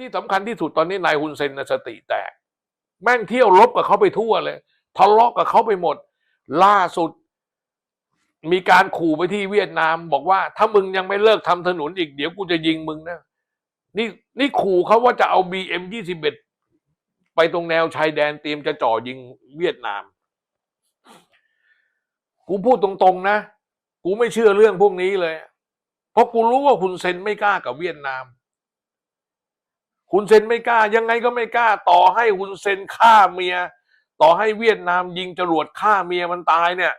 ที่สำคัญที่สุดตอนนี้นายฮุนเซนสติแตก แม่งเที่ยวลบกับเขาไปทั่วเลยทะเลาะกับเขาไปหมด ล่าสุด มีการขู่ไปที่เวียดนาม บอกว่า ถ้ามึงยังไม่เลิกทำถนนอีกเดี๋ยวกูจะยิงมึงนะนี่นี่ขู่เขาว่าจะเอาบีเอ็มยี่สิบเอ็ดไปตรงแนวชายแดนเตรียมจะจ่อยิงเวียดนาม กูพูดตรงๆนะ กูไม่เชื่อเรื่องพวกนี้เลย เพราะกูรู้ว่าคุณเซนไม่กล้ากับเวียดนาม คุณเซนไม่กล้า ยังไงก็ไม่กล้า ต่อให้คุณเซนฆ่าเมีย ต่อให้เวียดนามยิงจรวดฆ่าเมียมันตายเนี่ย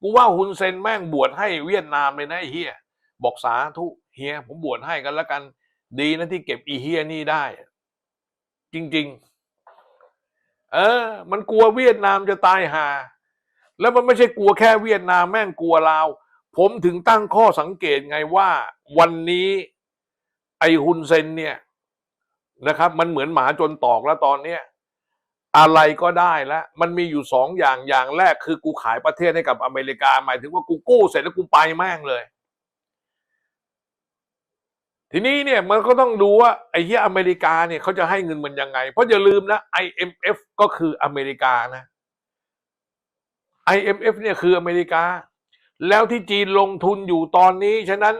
กูว่าคุณเซนแม่งบวชให้เวียดนามเลยนะไอ้เฮียบอกสาธุเฮียผมบวชให้กันแล้วกัน ดีนะที่เก็บอีเฮียนี่ได้ จริง ๆ เออ มันกลัวเวียดนามจะตายหา แล้วมันไม่ใช่กลัวแค่เวียดนามแม่งกลัวลาว ผมถึงตั้งข้อสังเกตไงว่า วันนี้ ไอฮุนเซนเนี่ย นะครับ มันเหมือนหมาจนตอกแล้วตอนเนี้ยอะไรก็ได้แล้วมันมีอยู่สองอย่างอย่างแรกคือกูขายประเทศให้กับอเมริกา หมายถึงว่ากูกู้เสร็จแล้วกูไปแม่งเลย ทีนี้เนี่ยมันก็ต้องดูว่าไอ้ที่อเมริกาเนี่ยเขาจะให้เงินมันยังไง เพราะอย่าลืมนะ IMF ก็คืออเมริกานะ IMF เนี่ยคืออเมริกา แล้วที่จีนลงทุนอยู่ตอนนี้ ฉะนั้น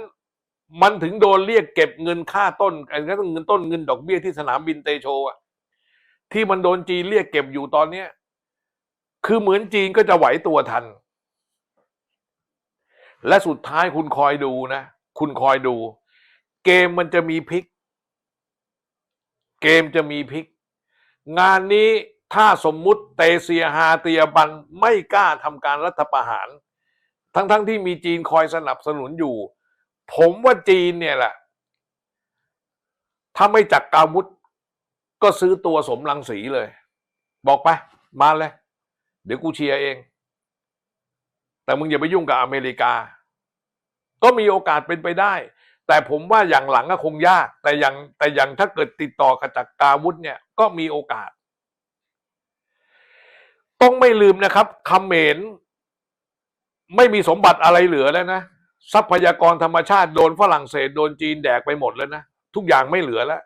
มันถึงโดนเรียกเก็บเงินค่าต้นไอ้เงินต้นเงินดอกเบี้ยที่สนามบินเตโชอะที่มันโดนจีนเรียกเก็บอยู่ตอนเนี้ย คือเหมือนจีนก็จะไหวตัวทัน และสุดท้ายคุณคอยดูนะ คุณคอยดู เกมมันจะมีพลิก เกมจะมีพลิก งานนี้ถ้าสมมุติเตเซียฮาเตียบันไม่กล้าทำการรัฐประหาร ทั้งๆทที่มีจีนคอยสนับสนุนอยู่ ผมว่าจีนเนี่ยแหละ ถ้าไม่จักกาวุธ ก็ซื้อตัวสมรังสีเลย บอกไป มาเลย เดี๋ยวกูเชียร์เอง แต่มึงอย่าไปยุ่งกับอเมริกา ก็มีโอกาสเป็นไปได้ แต่ผมว่าอย่างหลังก็คงยาก แต่อย่างแต่อย่างถ้าเกิดติดต่อกับจักกาวุธเนี่ย ก็มีโอกาส ต้องไม่ลืมนะครับคำเขมรไม่มีสมบัติอะไรเหลือแล้วนะ ทรัพยากรธรรมชาติโดนฝรั่งเศสโดนจีนแดกไปหมดแล้วนะ ทุกอย่างไม่เหลือแล้ว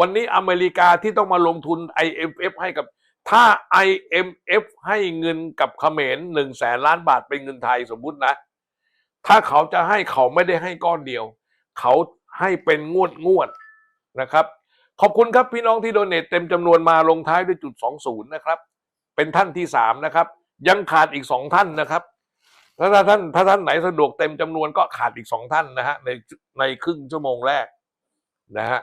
วันนี้อเมริกาที่ต้องมาลงทุน IMF ให้กับ ถ้า IMF ให้เงินกับเขมรหนึ่งแสนล้านบาทเป็นเงินไทยสมมุตินะ ถ้าเขาจะให้เขาไม่ได้ให้ก้อนเดียว เขาให้เป็นงวดงวดนะครับ ขอบคุณครับพี่น้องที่โดเนทเต็มจำนวนมาลงท้ายด้วยจุดสองศูนย์นะครับ เป็นท่านที่สามนะครับ ยังขาดอีกสองท่านนะครับ ถ้าท่านถ้าท่านไหนสะดวกเต็มจำนวนก็ขาดอีกสองท่านนะฮะในในครึ่งชั่วโมงแรกนะฮะ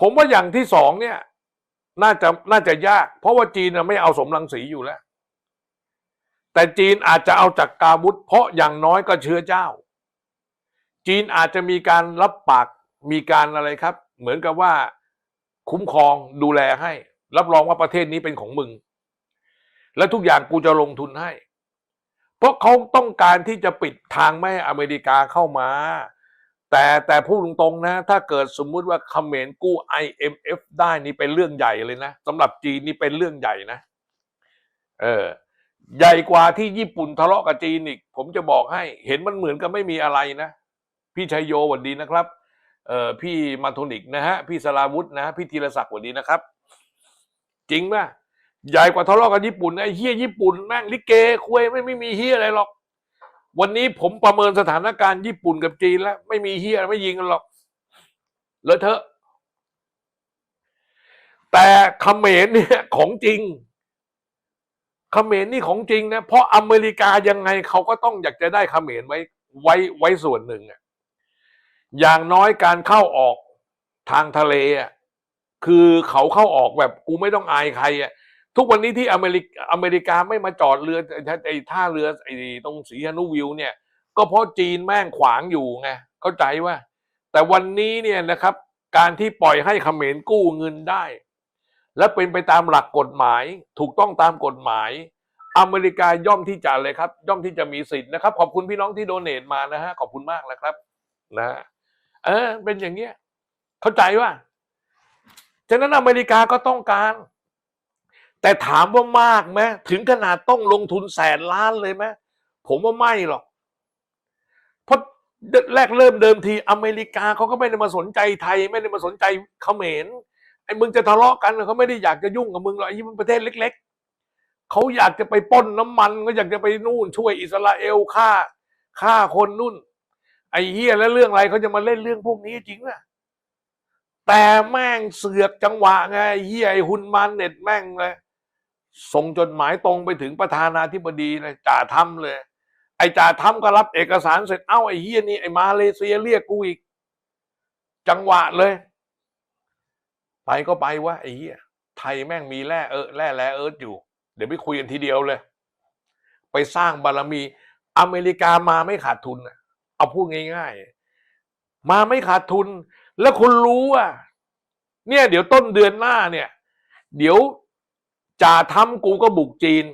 ผมว่าอย่างที่สองเนี่ย น่าจะน่าจะยาก เพราะว่าจีนไม่เอาสมรังสีอยู่แล้ว แต่จีนอาจจะเอาจากกาวุธ เพราะอย่างน้อยก็เชื้อเจ้า จีนอาจจะมีการรับปากมีการอะไรครับ เหมือนกับว่าคุ้มครองดูแลให้ รับรองว่าประเทศนี้เป็นของมึง และทุกอย่างกูจะลงทุนให้ เพราะเขาต้องการที่จะปิดทางไม่ให้อเมริกาเข้ามา แต่แต่พูดตรงๆนะ ถ้าเกิดสมมุติว่าเขมรกู้ IMF ได้นี่เป็นเรื่องใหญ่เลยนะสำหรับจีนนี่เป็นเรื่องใหญ่นะ เออ ใหญ่กว่าที่ญี่ปุ่นทะเลาะกับจีนอีก ผมจะบอกให้ เห็นมันเหมือนกับไม่มีอะไรนะ พี่ชัยโยหวัดดีนะครับ เออพี่มาโทนิกนะฮะ พี่สลาวุธนะฮะพี่ธีรศักดิ์หวัดดีนะครับ จริงป่ะ ใหญ่กว่าทะเลาะกับญี่ปุ่นไอ้เฮียญี่ปุ่นแม่งลิเกคุยไม่ไม่มีเฮียอะไรหรอก วันนี้ผมประเมินสถานการณ์ญี่ปุ่นกับจีนแล้ว ไม่มีเฮียไม่ยิงกันหรอกเลอะเทอะแต่เขมรเนี่ยของจริงเขมรนี่ของจริงนะเพราะอเมริกายังไงเขาก็ต้องอยากจะได้เขมรไว้ไว้ไว้ส่วนหนึ่งอะอย่างน้อยการเข้าออกทางทะเลอะคือเขาเข้าออกแบบกูไม่ต้องอายใครอะ ทุกวันนี้ที่อเมริกอเมริกาไม่มาจอดเรือไอ้ท่าเรือไอ้ตรงสีฮานุวิวเนี่ย ก็เพราะจีนแม่งขวางอยู่ไงเข้าใจว่า แต่วันนี้เนี่ยนะครับ การที่ปล่อยให้เขมรกู้เงินได้ และเป็นไปตามหลักกฎหมาย ถูกต้องตามกฎหมาย อเมริกาย่อมที่จะเลยครับ ย่อมที่จะมีสิทธิ์นะครับ ขอบคุณพี่น้องที่โดเนทมานะฮะขอบคุณมากนะครับ นะเออเป็นอย่างเงี้ยเข้าใจว่าฉะนั้นอเมริกาก็ต้องการ แต่ถามว่ามากไหมถึงขนาดต้องลงทุนแสนล้านเลยไหมผมว่าไม่หรอก เพราะแรกเริ่มเดิมทีอเมริกาเขาก็ไม่ได้มาสนใจไทย ไม่ได้มาสนใจเขมรไอ้มึงจะทะเลาะกันเขาไม่ได้อยากจะยุ่งกับมึงหรอกไอ้นี่มันประเทศเล็ก ๆเขาอยากจะไปป้นน้ำมันก็อยากจะไปนู่น ช่วยอิสราเอลฆ่าฆ่าคนนู่น ไอ้เฮียแล้วเรื่องอะไรเขาจะมาเล่นเรื่องพวกนี้จริงอะแต่แม่งเสือกจังหวะไงเฮียไอ้ฮุนมานเน็ตแม่งเลย ส่งจดหมายตรงไปถึงประธานาธิบดีเลยจ่าทำเลย ไอ้จ่าทำก็รับเอกสารเสร็จเอ้าไอ้เฮียนี่ไอ้มาเลเซียเรียกกูอีก จังหวะเลย ไปก็ไปวะไอ้เฮียไทยแม่งมีแร่เออแร่แร่เอิร์ธอยู่ เดี๋ยวไปคุยกันทีเดียวเลย ไปสร้างบารมี อเมริกามาไม่ขาดทุนเอาพูดง่ายๆ มาไม่ขาดทุน แล้วคุณรู้ว่าเนี่ย เดี๋ยวต้นเดือนหน้าเนี่ย เดี๋ยว จ่าทำกูก็บุกจีน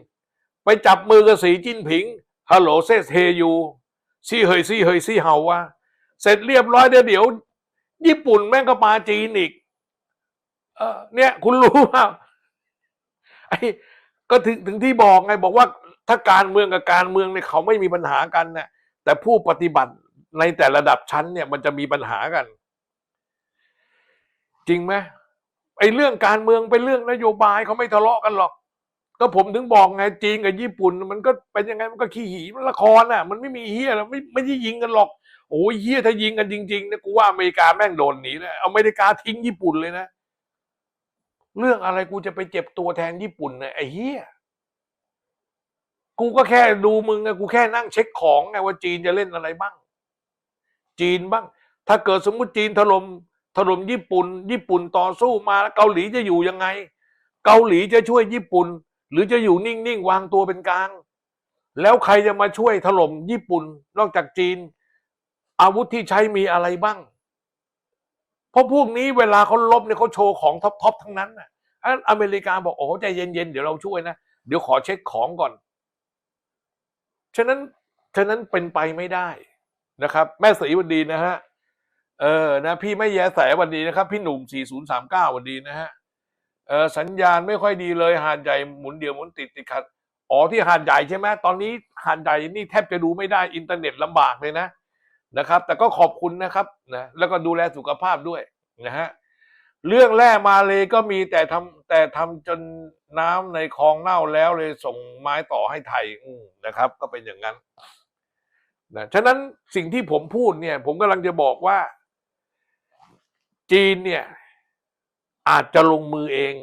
ไปจับมือกับสีจิ้นผิงฮัลโหลเซสเฮยูซี่เฮยซี่เฮยซี่เฮาว่า เสร็จเรียบร้อยเดี๋ยวเดี๋ยว ญี่ปุ่นแม่งก็มาจีนอีก เออเนี่ย คุณรู้ว่าไอ้ก็ถึงถึงที่บอกไงบอกว่าถ้าการเมืองกับการเมืองเนี่ยเขาไม่มีปัญหากันเนี่ยแต่ผู้ปฏิบัติในแต่ระดับชั้นเนี่ย มันจะมีปัญหากัน จริงไหม ไอ้เรื่องการเมืองเป็นเรื่องนโยบายเขาไม่ทะเลาะกันหรอก ก็ผมถึงบอกไงจีนกับญี่ปุ่น มันก็เป็นยังไงมันก็ขี้หีมันละครอะ มันไม่มีเฮียแล้วไม่ไม่ได้ยิงกันหรอกโอ้ยเฮียถ้ายิงกันจริงๆนี่ยกูว่าอเมริกาแม่งโดนหนีเลยอเมริกาทิ้งญี่ปุ่นเลยนะ เรื่องอะไรกูจะไปเจ็บตัวแทนญี่ปุ่นนี่ยไอ้เฮียกูก็แค่ดูมึงไงกูแค่นั่งเช็คของไงว่าจีนจะเล่นอะไรบ้าง จีนบ้าง ถ้าเกิดสมมุติจีนถล่ม ถล่มญี่ปุ่น ญี่ปุ่นต่อสู้มาแล้วเกาหลีจะอยู่ยังไง เกาหลีจะช่วยญี่ปุ่น หรือจะอยู่นิ่งๆวางตัวเป็นกลาง แล้วใครจะมาช่วยถล่มญี่ปุ่น นอกจากจีน อาวุธที่ใช้มีอะไรบ้าง เพราะพวกนี้เวลาเขาลบเนี่ยเขาโชว์ของท็อปๆทั้งนั้นน่ะอันอเมริกาบอกโอ้ใจเย็นๆเดี๋ยวเราช่วยนะเดี๋ยวขอเช็คของก่อน ฉะนั้นฉะนั้นเป็นไปไม่ได้นะครับ แม่สีวันดีนะฮะ เออนะพี่ไม่แยแสวันดีนะครับ พี่หนุ่ม 4039 วันดีนะฮะเออสัญญาณไม่ค่อยดีเลยหาดใหญ่หมุนเดียวหมุนติดติดขัดอ๋อที่หาดใหญ่ใช่ไหมตอนนี้หาดใหญ่นี่แทบจะดูไม่ได้อินเทอร์เน็ตลำบากเลยนะนะครับ แต่ก็ขอบคุณนะครับนะแล้วก็ดูแลสุขภาพด้วยนะฮะเรื่องแร่มาเลยก็มีแต่ทำแต่ทำจนน้ำในคลองเน่าแล้วเลยส่งไม้ต่อให้ไทยนะครับ ก็เป็นอย่างนั้นนะฉะนั้นสิ่งที่ผมพูดเนี่ย ผมกำลังจะบอกว่า จีนเนี่ยอาจจะลงมือเอง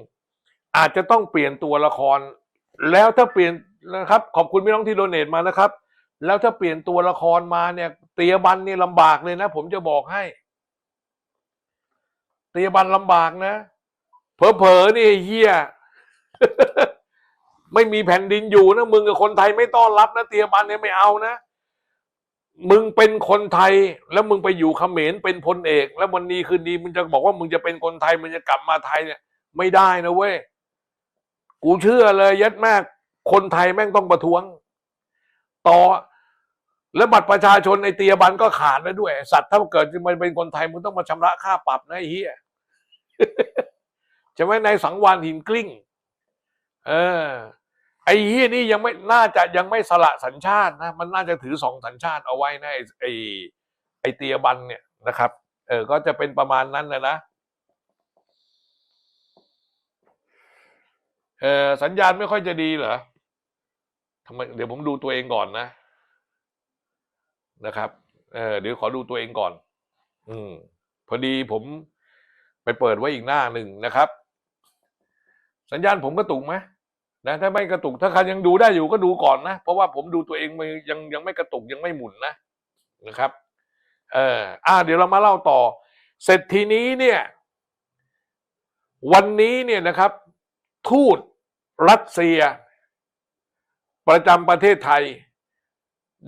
อาจจะต้องเปลี่ยนตัวละคร แล้วถ้าเปลี่ยนนะครับ ขอบคุณพี่น้องที่โดเนทมานะครับ แล้วถ้าเปลี่ยนตัวละครมาเนี่ย เตียบันนี่ลำบากเลยนะ ผมจะบอกให้ เตียบันลำบากนะเผลอๆนี่เฮียไม่มีแผ่นดินอยู่นะมึงกับคนไทยไม่ต้อนรับนะเตียบันเนี่ยไม่เอานะ มึงเป็นคนไทยแล้วมึงไปอยู่เขมรเป็นพลเอก แล้ววันนี้คืนดีมึงจะบอกว่ามึงจะเป็นคนไทยมึงจะกลับมาไทยเนี่ย ไม่ได้นะเว้ยกูเชื่อเลยยัดแม่คนไทยแม่งต้องประท้วง ต่อ แล้วบัตรประชาชนในเตียบันก็ขาดแล้วด้วย สัตว์ถ้าเกิดมันเป็นคนไทยมึงต้องมาชำระค่าปรับนะไอ้เหี้ยใช่ไหมในสังวานหินกลิ้ง เออ ไอ้เฮียนี่ยังไม่น่าจะยังไม่สละสัญชาตินะ มันน่าจะถือสองสัญชาติเอาไว้นะไอ้ไอ้ไอ้เตียบันเนี่ยนะครับ เออก็จะเป็นประมาณนั้นนะนะเออสัญญาณไม่ค่อยจะดีเหรอทำไมเดี๋ยวผมดูตัวเองก่อนนะ นะครับ เออเดี๋ยวขอดูตัวเองก่อน อืม พอดีผมไปเปิดไว้อีกหน้าหนึ่งนะครับ สัญญาณผมกระตุกไหม นะถ้าไม่กระตุกถ้าใครยังดูได้อยู่ก็ดูก่อนนะ เพราะว่าผมดูตัวเองยังยังไม่กระตุกยังไม่หมุนนะนะครับ เอออ่า เดี๋ยวเรามาเล่าต่อ เสร็จทีนี้เนี่ย วันนี้เนี่ยนะครับ ทูตรัสเซีย ประจำประเทศไทย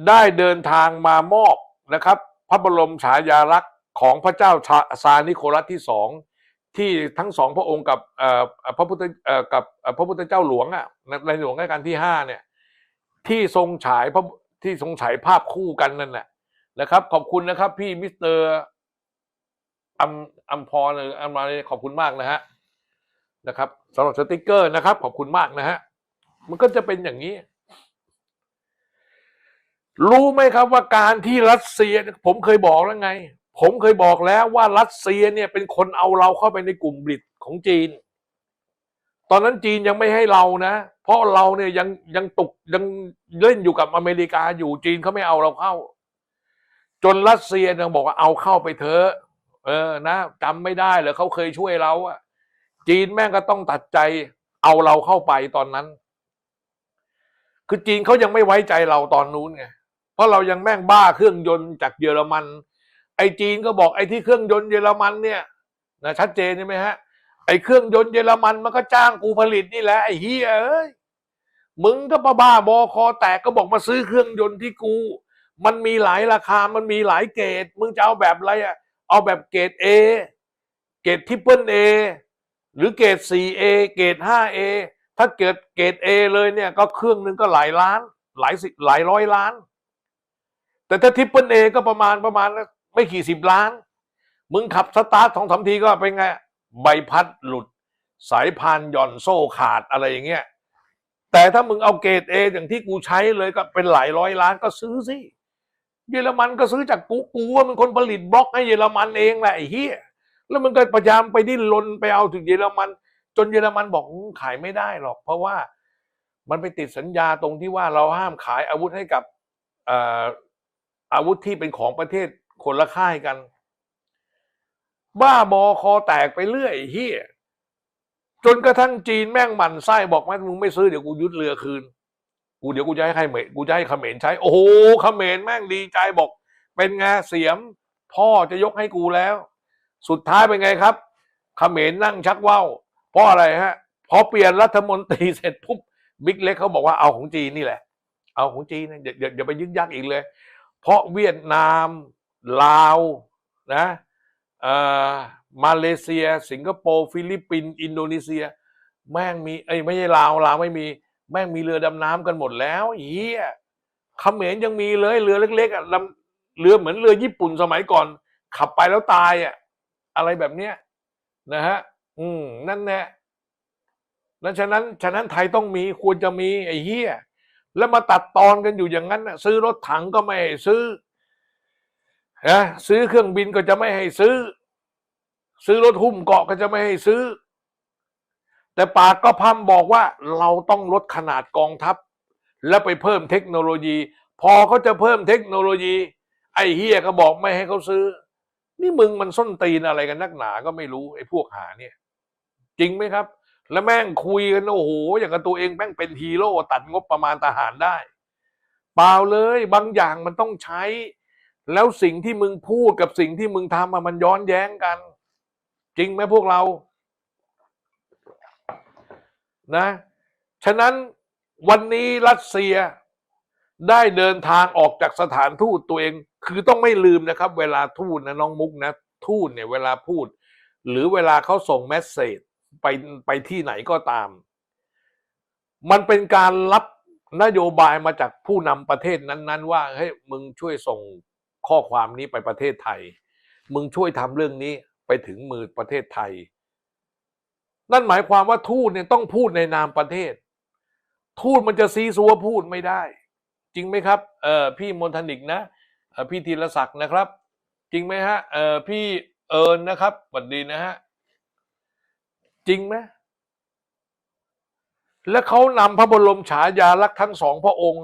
ได้เดินทางมามอบนะครับ พระบรมฉายาลักษณ์ของพระเจ้าซานิโคลัสที่สอง ที่ทั้งสองพระองค์กับพระพุทธเอ่อกับพระพุทธเจ้าหลวงอะในหลวงรัชกาลที่ห้าเนี่ย ที่ทรงฉายพระที่ทรงฉายภาพคู่กันนั่นแหละนะครับ ขอบคุณนะครับ พี่มิสเตอร์อัมอัมพรหรืออัมมาเลยขอบคุณมากนะฮะนะครับสำหรับสติกเกอร์นะครับ ขอบคุณมากนะฮะมันก็จะเป็นอย่างนี้ รู้ไหมครับว่าการที่รัสเซียผมเคยบอกแล้วไง ผมเคยบอกแล้วว่ารัสเซียเนี่ยเป็นคนเอาเราเข้าไปในกลุ่มบริดของจีน ตอนนั้นจีนยังไม่ให้เรานะ เพราะเราเนี่ยยังยังตกยังเล่นอยู่กับอเมริกาอยู่จีนเขาไม่เอาเราเข้า จนรัสเซียยังบอกว่าเอาเข้าไปเถอะเออนะจำไม่ได้เหรอเขาเคยช่วยเราอะจีนแม่งก็ต้องตัดใจเอาเราเข้าไปตอนนั้น คือจีนเขายังไม่ไว้ใจเราตอนนู้นไงเพราะเรายังแม่งบ้าเครื่องยนต์จากเยอรมัน ไอ้จีนก็บอกไอ้ที่เครื่องยนต์เยอรมันเนี่ยนะชัดเจนใช่ไหมฮะไอ้เครื่องยนต์เยอรมันมันก็จ้างกูผลิตนี่แหละไอ้เฮียเอ้ยมึงก็บ้าบ้าบอคอแตกก็บอกมาซื้อเครื่องยนต์ที่กู มันมีหลายราคามันมีหลายเกรดมึงจะเอาแบบอะไรอะเอาแบบเกรด A เกรดทิปเปิลเอหรือเกรด 4A เกรด 5A ถ้าเกิดเกรด A เลยเนี่ยก็เครื่องหนึงก็หลายล้าน หลายสิบหลายร้อยล้าน แต่ถ้าทิปเปิลเอก็ประมาณประมาณ ไม่กี่สิบล้าน มึงขับสตาร์ทสองสามทีก็เป็นไง ใบพัดหลุด สายพานหย่อนโซ่ขาดอะไรอย่างเงี้ย แต่ถ้ามึงเอาเกรดเออย่างที่กูใช้เลยก็เป็นหลายร้อยล้านก็ซื้อสิเยอรมันก็ซื้อจากกูกูว่ามันคนผลิตบล็อกให้เยอรมันเองแหละไอ้เหี้ยแล้วมันก็พยายามไปดิ้นรนไปเอาถึงเยอรมัน จนเยอรมันบอกขายไม่ได้หรอก เพราะว่ามันไปติดสัญญาตรงที่ว่าเราห้ามขายอาวุธให้กับออาวุธที่เป็นของประเทศ คนละค่ายกัน บ้าบอคอแตกไปเรื่อยเฮียจนกระทั่งจีนแม่งหมันไส้บอกว่ามึงไม่ซื้อเดี๋ยวกูยึดเรือคืน กูเดี๋ยวกูจะให้ใครเหมกูจะให้เขมรใช้ โอ้โหเขมรแม่งดีใจบอก เป็นไงเสียม พ่อจะยกให้กูแล้ว สุดท้ายเป็นไงครับเขมรนั่งชักว่าวเพราะอะไรฮะพอเปลี่ยนรัฐมนตรีเสร็จปุ๊บบิ๊กเล็กเขาบอกว่าเอาของจีนนี่แหละ เอาของจีนนะอย่าอย่าอย่าไปยึกยักอีกเลย เพราะเวียดนาม ลาวนะมาเลเซีย สิงคโปร์ฟิลิปปินส์อินโดนีเซีย แม่งมีเอ้ยไม่ใช่ลาวลาวไม่มี แม่งมีเรือดำน้ำกันหมดแล้วเฮียเขมรยังมีเลยเรือเล็กๆอะลำเรือเหมือนเรือญี่ปุ่นสมัยก่อน ขับไปแล้วตายอะอะไรแบบเนี้ยนะฮะอืมนั่นแหละแล้วฉะนั้นฉะนั้นไทยต้องมีควรจะมีไอ้เฮียแล้วมาตัดตอนกันอยู่อย่างนั้นนะซื้อรถถังก็ไม่ซื้อ นะซื้อเครื่องบินก็จะไม่ให้ซื้อ ซื้อรถหุ้มเกาะก็จะไม่ให้ซื้อ แต่ปากก็พร่ำบอกว่าเราต้องลดขนาดกองทัพ แล้วไปเพิ่มเทคโนโลยี พอเขาจะเพิ่มเทคโนโลยี ไอ้เฮียก็บอกไม่ให้เขาซื้อ นี่มึงมันส้นตีนอะไรกันนักหนาก็ไม่รู้ไอ้พวกหาเนี่ย จริงไหมครับ แล้วแม่งคุยกันโอ้โหอย่างกับตัวเองแม่งเป็นฮีโร่ตัดงบประมาณทหารได้ เปล่าเลยบางอย่างมันต้องใช้ แล้วสิ่งที่มึงพูดกับสิ่งที่มึงทำมันย้อนแย้งกัน จริงไหมพวกเรา นะ ฉะนั้นวันนี้รัสเซียได้เดินทางออกจากสถานทูตตัวเอง คือต้องไม่ลืมนะครับ เวลาทูตนะน้องมุกนะ ทูตเนี่ยเวลาพูด หรือเวลาเขาส่งเมสเซจไปไปที่ไหนก็ตาม มันเป็นการรับนโยบายมาจากผู้นำประเทศนั้น ๆ ว่าเฮ้ยมึงช่วยส่ง ข้อความนี้ไปประเทศไทย มึงช่วยทำเรื่องนี้ไปถึงมือประเทศไทย นั่นหมายความว่าทูตเนี่ยต้องพูดในนามประเทศ ทูตมันจะซีซัวพูดไม่ได้ จริงไหมครับเออพี่มนทนิกนะเอ่อพี่ธีรศักดิ์นะครับ จริงไหมฮะเออพี่เอิญนะครับสวัสดีนะฮะจริงไหมและเขานำพระบรมฉายาลักษณ์ทั้งสองพระองค์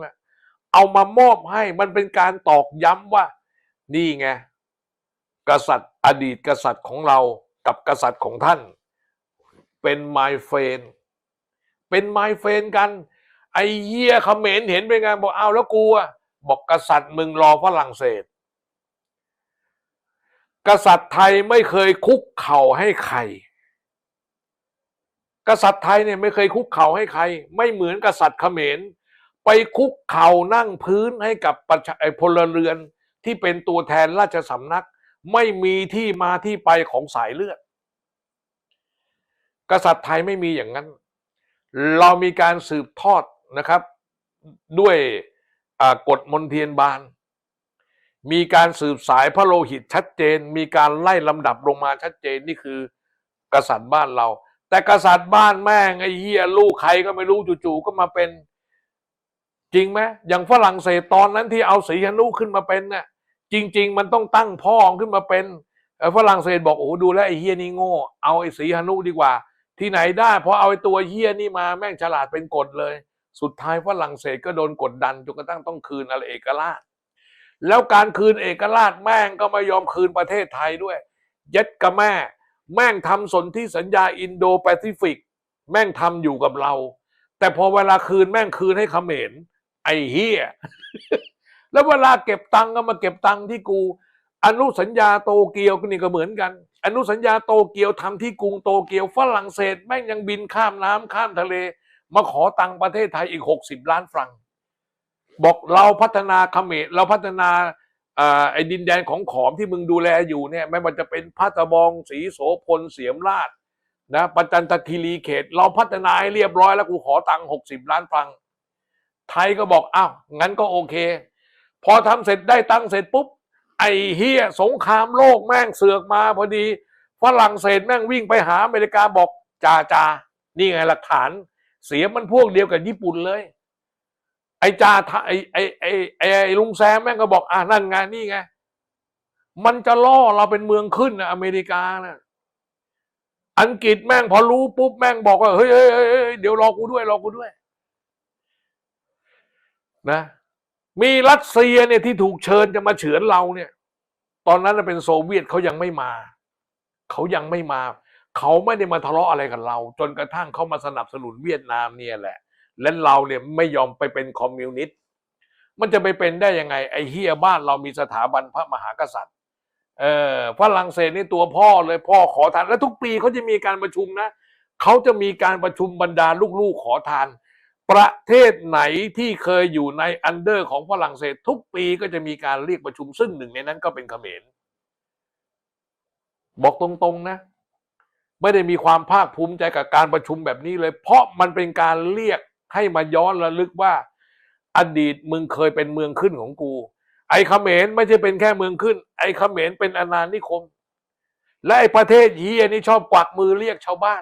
เอามามอบให้มันเป็นการตอกย้ำว่า นี่ไงกษัตริย์อดีตกษัตริย์ของเรากับกษัตริย์ของท่าน เป็นไมเฟนเป็นไมเฟนกัน ไอ้เหี้ยเขมรเห็นเป็นไงบอกเอาแล้วกูอะบอกกษัตริย์มึงรอฝรั่งเศส กษัตริย์ไทยไม่เคยคุกเข่าให้ใคร กษัตริย์ไทยเนี่ยไม่เคยคุกเข่าให้ใคร ไม่เหมือนกษัตริย์เขมรไปคุกเข่านั่งพื้นให้กับประชาพลเรือน ที่เป็นตัวแทนราชสำนักไม่มีที่มาที่ไปของสายเลือด กษัตริย์ไทยไม่มีอย่างนั้น เรามีการสืบทอดนะครับ ด้วยกฎมนเทียนบาน มีการสืบสายพระโลหิตชัดเจน มีการไล่ลำดับลงมาชัดเจนนี่คือกษัตริย์บ้านเรา แต่กษัตริย์บ้านแม่งไอ้เหี้ยลูกใครก็ไม่รู้จู่ๆก็มาเป็นจริงไหมอย่างฝรั่งเศสตอนนั้นที่เอาสีหนุขึ้นมาเป็นน่ะ จริง ๆ มันต้องตั้งพ่อขึ้นมาเป็นฝรั่งเศสบอกโอ้โหดูแลไอ้เฮียนี่โง่เอาไอ้สีหนุดีกว่า ที่ไหนได้พราะเอาไอ้ตัวเฮียนี่มาแม่งฉลาดเป็นกฎเลย สุดท้ายฝรั่งเศสก็โดนกดดันจนกระทั่งต้องคืนอะไรเอกราช แล้วการคืนเอกราชแม่งก็ไม่ยอมคืนประเทศไทยด้วยเย็ดกับแม่ แม่งทำสนธิสัญญาอินโดแปซิฟิก แม่งทำอยู่กับเรา แต่พอเวลาคืนแม่งคืนให้เขมรไอ้เฮีย แล้วเวลาเก็บตังค์ก็มาเก็บตังค์ที่กู อนุสัญญาโตเกียวก็นี่ก็เหมือนกัน อนุสัญญาโตเกียวทำที่กรุงโตเกียวฝรั่งเศสแม่งยังบินข้ามน้ำข้ามทะเล มาขอตังค์ประเทศไทยอีกหกสิบล้านฟรังบอกเราพัฒนาเขมรเราพัฒนาไอ้ดินแดนของขอมที่มึงดูแลอยู่เนี่ยไม่ว่าจะเป็นพัตบองสีโสพลเสียมราชนะปัจจันตคีรีเขต เราพัฒนาให้เรียบร้อยแล้วกูขอตังค์หกสิบล้านฟรัง ไทยก็บอกอ้าวงั้นก็โอเค พอทำเสร็จได้ตั้งเสร็จปุ๊บ ไอ้เฮียสงครามโลกแม่งเสือกมาพอดีฝรั่งเศสแม่งวิ่งไปหาอเมริกาบอกจ่าจ่านี่ไงหลักฐาน เสียมันพวกเดียวกับญี่ปุ่นเลย ไอ้จ่าทะไอ้ไอ้ไอ้ไอ้ไอ้ลุงแซมแม่งก็บอกอะนั่นไงนี่ไงมันจะล่อเราเป็นเมืองขึ้นนะอเมริกานะอังกฤษแม่งพอรู้ปุ๊บแม่งบอกว่าเฮ้ยเฮ้ยเดี๋ยวรอกูด้วยรอกูด้วย นะ มีรัสเซียเนี่ยที่ถูกเชิญจะมาเฉือนเราเนี่ย ตอนนั้นเป็นโซเวียตเขายังไม่มาเขายังไม่มาเขาไม่ได้มาทะเลาะอะไรกับเรา จนกระทั่งเขามาสนับสนุนเวียดนามเนี่ยแหละ และเราเนี่ยไม่ยอมไปเป็นคอมมิวนิสต์มันจะไปเป็นได้ยังไง ไอ้เฮียบ้านเรามีสถาบันพระมหากษัตริย์เออฝรั่งเศสนี่ตัวพ่อเลยพ่อขอทาน และทุกปีเขาจะมีการประชุมนะเขาจะมีการประชุมบรรดาลูกๆขอทาน ประเทศไหนที่เคยอยู่ในอันเดอร์ของฝรั่งเศสทุกปีก็จะมีการเรียกประชุมซึ่งหนึ่งในนั้นก็เป็นเขมรบอกตรงๆนะ ไม่ได้มีความภาคภูมิใจกับการประชุมแบบนี้เลย เพราะมันเป็นการเรียกให้มาย้อนระลึกว่า อดีตมึงเคยเป็นเมืองขึ้นของกู ไอ้เขมรไม่ใช่เป็นแค่เมืองขึ้น ไอ้เขมรเป็นอาณานิคม และไอ้ประเทศเฮียนี่ชอบกวักมือเรียกชาวบ้าน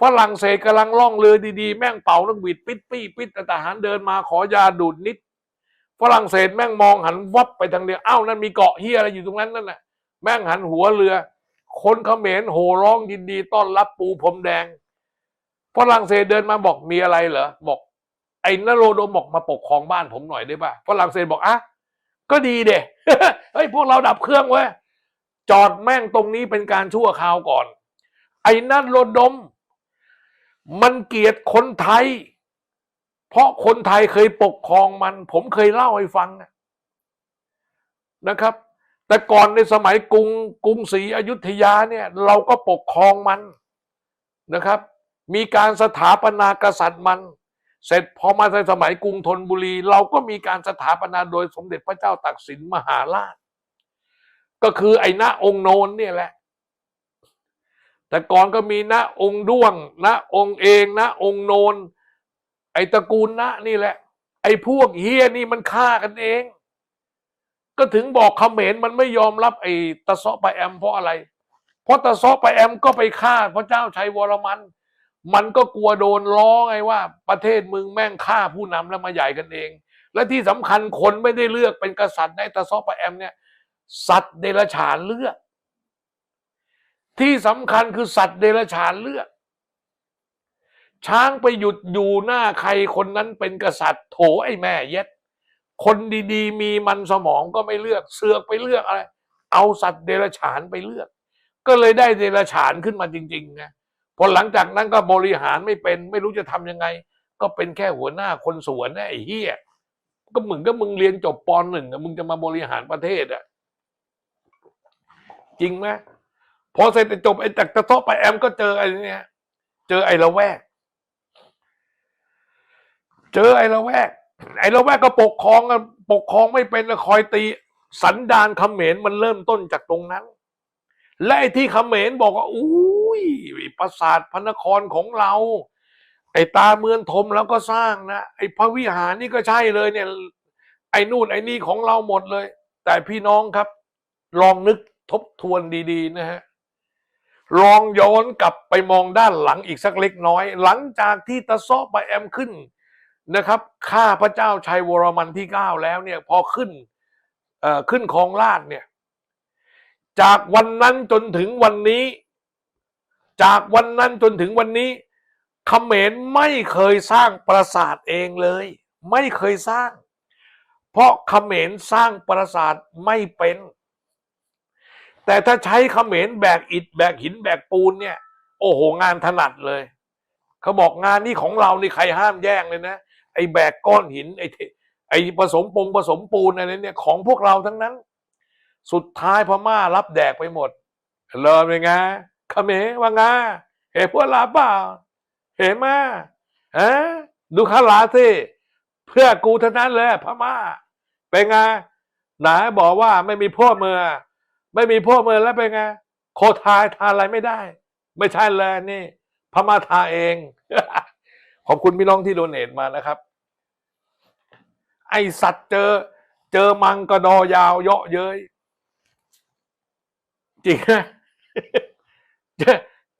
ฝรั่งเศสกำลังล่องเรือดีๆ แม่งเป่านักบิดปิดปี้ปิดแต่ทหารเดินมาขอยาดูดนิด ฝรั่งเศสแม่งมองหันวับไปทางเดียวอ้าวนั่นมีเกาะเฮียอะไรอยู่ตรงนั้นนั่นน่ะแม่งหันหัวเรือ คนเขมรโห่ร้องยินดีต้อนรับปูพรมแดงฝรั่งเศสเดินมาบอกมีอะไรเหรอบอก ไอ้นโรดมบอกมาปกครองบ้านผมหน่อยได้ป่ะฝรั่งเศสบอกอะก็ดีเด้เฮ้ยพวกเราดับเครื่องเว้ยจอดแม่งตรงนี้เป็นการชั่วคราวก่อน ไอ้นั่นโรดม มันเกลียดคนไทย เพราะคนไทยเคยปกครองมัน ผมเคยเล่าให้ฟังนะครับ แต่ก่อนในสมัยกรุงกรุงศรีอยุธยาเนี่ย เราก็ปกครองมันนะครับ มีการสถาปนากษัตริย์มัน เสร็จพอมาในสมัยกรุงธนบุรี เราก็มีการสถาปนาโดยสมเด็จพระเจ้าตากสินมหาราช ก็คือไอ้ณองค์โนนเนี่ยแหละ แต่ก่อนก็มีณองค์ด้วงณองค์เองณองค์โนน ไอ้ตระกูลณนี่แหละ ไอ้พวกเฮียนี่มันฆ่ากันเอง ก็ถึงบอกเขมรมันไม่ยอมรับไอ้ตะเซาะไปแอมเพราะอะไร เพราะตะเซาะไปแอมก็ไปฆ่าพระเจ้าชัยวรมัน มันก็กลัวโดนล้อไงว่า ประเทศมึงแม่งฆ่าผู้นำแล้วมาใหญ่กันเอง และที่สำคัญคนไม่ได้เลือกเป็นกษัตริย์ในตะเซาะไปแอมเนี่ยสัตว์เดรัจฉานเลือก ที่สำคัญคือสัตว์เดรัจฉานเลือก ช้างไปหยุดอยู่หน้าใครคนนั้นเป็นกษัตริย์โถไอ้แม่เย็ด คนดีๆ มีมันสมองก็ไม่เลือกเสือกไปเลือกอะไร เอาสัตว์เดรัจฉานไปเลือก ก็เลยได้เดรัจฉานขึ้นมาจริงๆไงพอหลังจากนั้นก็บริหารไม่เป็น ไม่รู้จะทำยังไง ก็เป็นแค่หัวหน้าคนสวนนะไอ้เหี้ยก็มือนกับมึงเรียนจบปหนึ่งมึงจะมาบริหารประเทศอะจริงไหม พอเสร็จจบไอ้จากตะเทาะไปแอมก็เจอไอ้นี่เจอไอ้ละแวก เจอไอ้ละแวก ไอ้ละแวกก็ปกครองกันปกครองไม่เป็นแล้วคอยตี สันดานเขมรมันเริ่มต้นจากตรงนั้น และไอ้ที่เขมรบอกว่าอุ้ยปราสาทพระนครของเรา ไอ้ตาเมืองทมแล้วก็สร้างนะไอ้พระวิหารนี่ก็ใช่เลยเนี่ย ไอ้นู่นไอ้นี่ของเราหมดเลย แต่พี่น้องครับ ลองนึกทบทวนดี ๆ นะฮะ ลองย้อนกลับไปมองด้านหลังอีกสักเล็กน้อย หลังจากที่ตะซาะไปแอมขึ้นนะครับ ข้าพระเจ้าชัยวรมันที่เก้าแล้วเนี่ยพอขึ้นขึ้นครองราชเนี่ยจากวันนั้นจนถึงวันนี้ จากวันนั้นจนถึงวันนี้เขมรไม่เคยสร้างปราสาทเองเลย ไม่เคยสร้าง เพราะเขมรสร้างปราสาทไม่เป็น แต่ถ้าใช้เขมรแบกอิฐแบกหินแบกปูนเนี่ย โอ้โหงานถนัดเลยเขาบอกงานนี้ของเรานี่ใครห้ามแย่งเลยนะไอ้แบกก้อนหินไอ้ไอ้ผสมปงผสมปูนอะไรเนี่ยของพวกเราทั้งนั้น สุดท้ายพม่ารับแดกไปหมดเริ่มเลยไงเขมรว่าไงเห็นพวกเราเปล่าเห็นมาฮะดูข้าลาสิเพื่อกูเท่านั้นเลยพม่าเป็นไงไหนบอกว่าไม่มีพ่อเมือ ไม่มีพ่อเมือแล้วเป็นไง โคทายทานอะไรไม่ได้ ไม่ใช่เลยนี่พม่าทาเอง ขอบคุณพี่น้องที่โดเนทมานะครับ ไอสัตว์เจอ เจอมังกระดอยาวเยาะเย้ยจริงนะ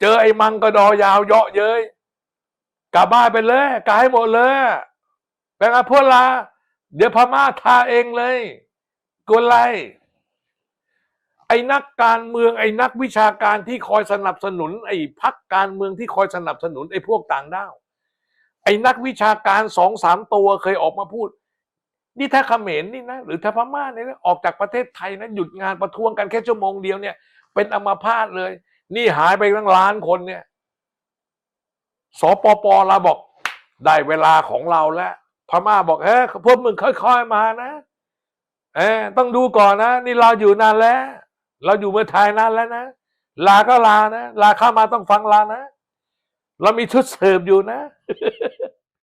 เจอไอ้มังกระดอยาวเยาะเย้ยกลับบ้านไปเลยกายหมดเลยแปลงอาพวกลาเดี๋ยวพม่าทาเองเลยกวนไร ไอ้นักการเมืองไอ้นักวิชาการที่คอยสนับสนุน ไอ้พักการเมืองที่คอยสนับสนุนไอ้พวกต่างด้าวไอ้นักวิชาการสองสามตัวเคยออกมาพูด นี่ถ้าเขมรนี่นะหรือถ้าพม่าเนี่ยนะออกจากประเทศไทยนะหยุดงานประท้วงกันแค่ชั่วโมงเดียวเนี่ย เป็นอมาพาตเลย นี่หายไปตั้งล้านคนเนี่ยสปปเราบอกได้เวลาของเราแล้วพม่าบอกเฮ้ยพวกมึงค่อยๆมานะเออต้องดูก่อนนะ นี่เราอยู่นานแล้ว เราอยู่เมืองไทยนานแล้วนะ ลาก็ลานะ ลาเข้ามาต้องฟังลานะ เรามีชุดเสิร์ฟอยู่นะ